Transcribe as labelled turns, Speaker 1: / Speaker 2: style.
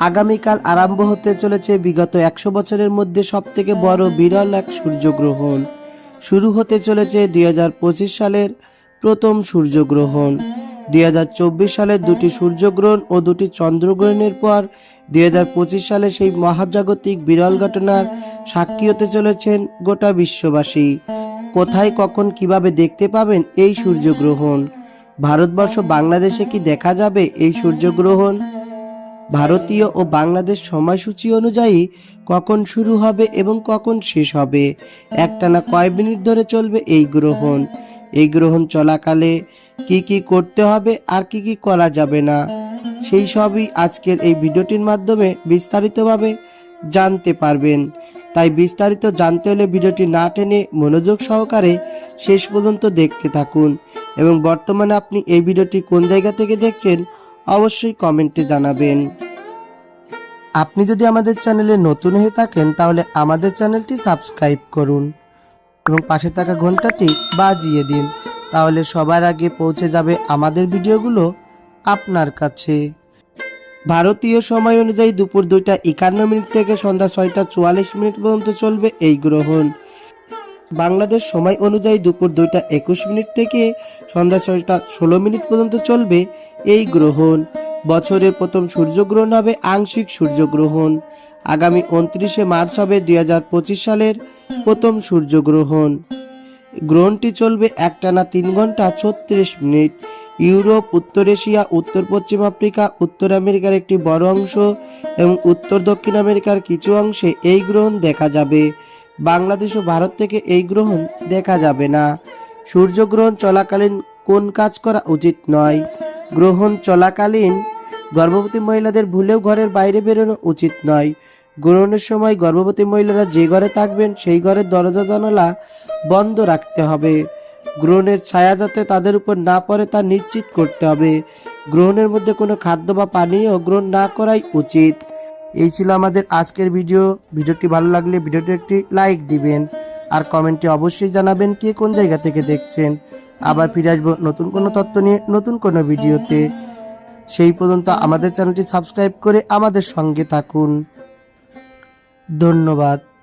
Speaker 1: আগামীকাল আরম্ভ হতে চলেছে বিগত একশো বছরের মধ্যে সবথেকে বড় বিরল এক সূর্যগ্রহণ। শুরু হতে চলেছে দুই হাজার পঁচিশ সালের প্রথম সূর্যগ্রহণ। দুই সালের দুটি সূর্যগ্রহণ ও দুটি চন্দ্রগ্রহণের পর দুই হাজার পঁচিশ সালে সেই মহাজাগতিক বিরল ঘটনার সাক্ষী হতে চলেছেন গোটা বিশ্ববাসী। কোথায়, কখন, কীভাবে দেখতে পাবেন এই সূর্যগ্রহণ? ভারতবর্ষ, বাংলাদেশে কি দেখা যাবে এই সূর্যগ্রহণ? ভারতীয় ও বাংলাদেশ সময়সূচি অনুযায়ী কখন শুরু হবে এবং কখন শেষ হবে? একটানা কয় মিনিট ধরে চলবে এই গ্রহণ? এই গ্রহণ চলাকালে কি কি করতে হবে আর কি কি করা যাবে না? সেই সবই আজকের এই ভিডিওটির মাধ্যমে বিস্তারিতভাবে জানতে পারবেন। তাই বিস্তারিত জানতে হলে ভিডিওটি না টেনে মনোযোগ সহকারে শেষ পর্যন্ত দেখতে থাকুন। এবং বর্তমানে আপনি এই ভিডিওটি কোন জায়গা থেকে দেখছেন অবশ্যই কমেন্টে জানাবেন। আপনি যদি আমাদের চ্যানেলে নতুন হয়ে থাকেন, তাহলে আমাদের চ্যানেলটি সাবস্ক্রাইব করুন এবং পাশে থাকা ঘন্টাটি বাজিয়ে দিন। তাহলে সবার আগে পৌঁছে যাবে আমাদের ভিডিওগুলো আপনার কাছে। ভারতীয় সময় অনুযায়ী দুপুর দুইটা একান্ন মিনিট থেকে সন্ধ্যা ছয়টা চুয়াল্লিশ মিনিট পর্যন্ত চলবে এই গ্রহণ। বাংলাদেশ সময় অনুযায়ী দুপুর দুইটা একুশ মিনিট থেকে সন্ধ্যা ছয়টা ষোলো মিনিট পর্যন্ত চলবে এই গ্রহণ। বছরের প্রথম সূর্যগ্রহণ হবে আংশিক সূর্যগ্রহণ। আগামী উনত্রিশে মার্চ হবে দু হাজার পঁচিশ সালের প্রথম সূর্যগ্রহণ। গ্রহণটি চলবে একটানা তিন ঘণ্টা ছত্রিশ মিনিট। ইউরোপ, উত্তর এশিয়া, উত্তর পশ্চিম আফ্রিকা, উত্তর আমেরিকার একটি বড় অংশ এবং উত্তর দক্ষিণ আমেরিকার কিছু অংশে এই গ্রহণ দেখা যাবে। বাংলাদেশ ও ভারত থেকে এই গ্রহণ দেখা যাবে না। সূর্যগ্রহণ চলাকালীন কোন কাজ করা উচিত নয়। গ্রহণ চলাকালীন গর্ভবতী মহিলাদের ভুলেও ঘরের বাইরে বেরোনো উচিত নয়। গ্রহণের সময় গর্ভবতী মহিলারা যে ঘরে থাকবেন, সেই ঘরের দরজা, জানালা বন্ধ রাখতে হবে। গ্রহণের ছায়া যাতে তাদের উপর না পড়ে তা নিশ্চিত করতে হবে। গ্রহণের মধ্যে কোনো খাদ্য বা পানীয় গ্রহণ না করাই উচিত। এই ছিল আমাদের আজকের ভিডিও। ভিডিওটি ভালো লাগলে ভিডিওটি একটি লাইক দিবেন। আর কমেন্টে অবশ্যই জানাবেন কে কোন জায়গা থেকে দেখছেন। আবার ফিরে আসব নতুন কোনো তথ্য নিয়ে নতুন কোনো ভিডিওতে। সেই পর্যন্ত আমাদের চ্যানেলটি সাবস্ক্রাইব করে আমাদের সঙ্গে থাকুন। ধন্যবাদ।